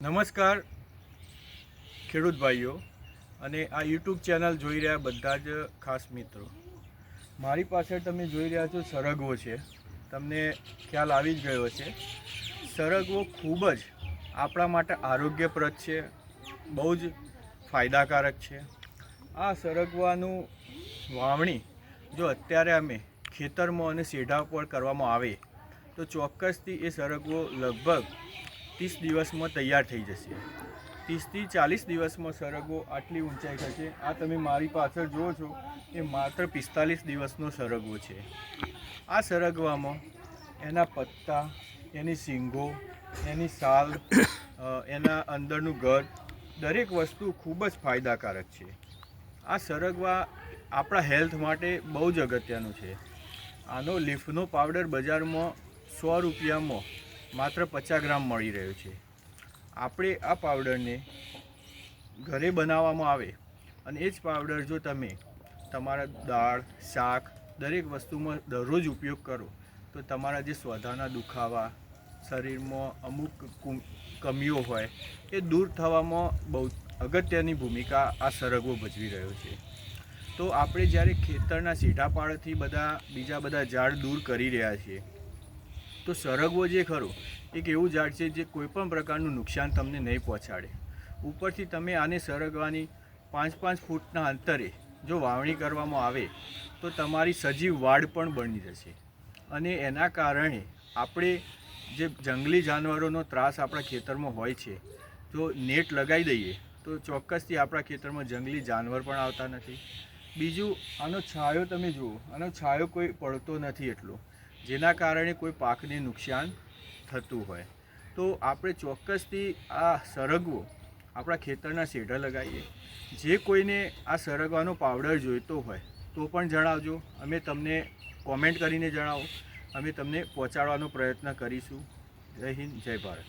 નમસ્કાર, ખેડૂત ભાઈઓ, અને આ યુટ્યુબ ચેનલ જોઈ રહ્યા બધા જ ખાસ મિત્રો. મારી પાસે તમે જોઈ રહ્યા છો સરગવો છે. તમને ખ્યાલ આવી જ ગયો છે સરગવો ખૂબ જ આપણા માટે આરોગ્યપ્રદ છે, બહુ જ ફાયદાકારક છે. આ સરગવાનું વાવણી જો અત્યારે અમે ખેતરમાં અને સેઢા પર કરવામાં આવે, તો ચોક્કસથી એ સરગવો લગભગ ત્રીસ દિવસમાં તૈયાર થઈ જશે. ત્રીસથી ચાલીસ દિવસમાં સરગવો આટલી ઊંચાઈ થશે. આ તમે મારી પાછળ જુઓ છો, એ માત્ર પિસ્તાલીસ દિવસનો સરગવો છે. આ સરગવામાં એના પત્તા, એની સિંગો એની સાલ એના અંદરનું ઘર દરેક વસ્તુ ખૂબ જ ફાયદાકારક છે. આ સરગવા આપણા હેલ્થ માટે બહુ જ અગત્યનું છે. આનો લીફનો પાવડર બજારમાં સો રૂપિયામાં માત્ર પચાસ ગ્રામ મળી રહ્યો છે. આપણે આ પાવડરને ઘરે બનાવવામાં આવે અને એ જ પાવડર જો તમે તમારા દાળ, શાક, દરેક વસ્તુમાં દરરોજ ઉપયોગ કરો, તો તમારા જે સ્વધાના દુખાવા, શરીરમાં અમુક કમીઓ હોય, એ દૂર થવામાં બહુ અગત્યની ભૂમિકા આ સરગવો ભજવી રહ્યો છે. તો આપણે જ્યારે ખેતરના સીધા પાડથી બધા, બીજા બધા ઝાડ દૂર કરી રહ્યા છીએ તો સરગવો જે ખરો, એક એવું ઝાડ છે જે કોઈપણ પ્રકારનું નુકસાન તમને નહીં પહોંચાડે. ઉપરથી તમે આને સરગવાની પાંચ પાંચ ફૂટના અંતરે જો વાવણી કરવામાં આવે, તો તમારી સજીવ વાડ પણ બની જશે. અને એના કારણે આપણે જે જંગલી જાનવરોનો ત્રાસ આપણા ખેતરમાં હોય છે, જો નેટ લગાવી દઈએ, તો ચોક્કસથી આપણા ખેતરમાં જંગલી જાનવર પણ આવતા નથી. બીજું, આનો છાયો તમે જુઓ, આનો છાયો કોઈ પડતો નથી એટલો. જેના કારણે કોઈ પાકને નુકસાન થતું હોય. તો આપણે ચોક્કસથી આ સરગવો આપણા ખેતરના શેઢા લગાવીએ. જે કોઈને આ સરગવાનો પાવડર જોઈતો હોય તો પણ જણાવજો. અમે તમને કોમેન્ટ કરીને જણાવો. અમે તમને પહોંચાડવાનો પ્રયત્ન કરીશું. જય હિન્દ, જય ભારત.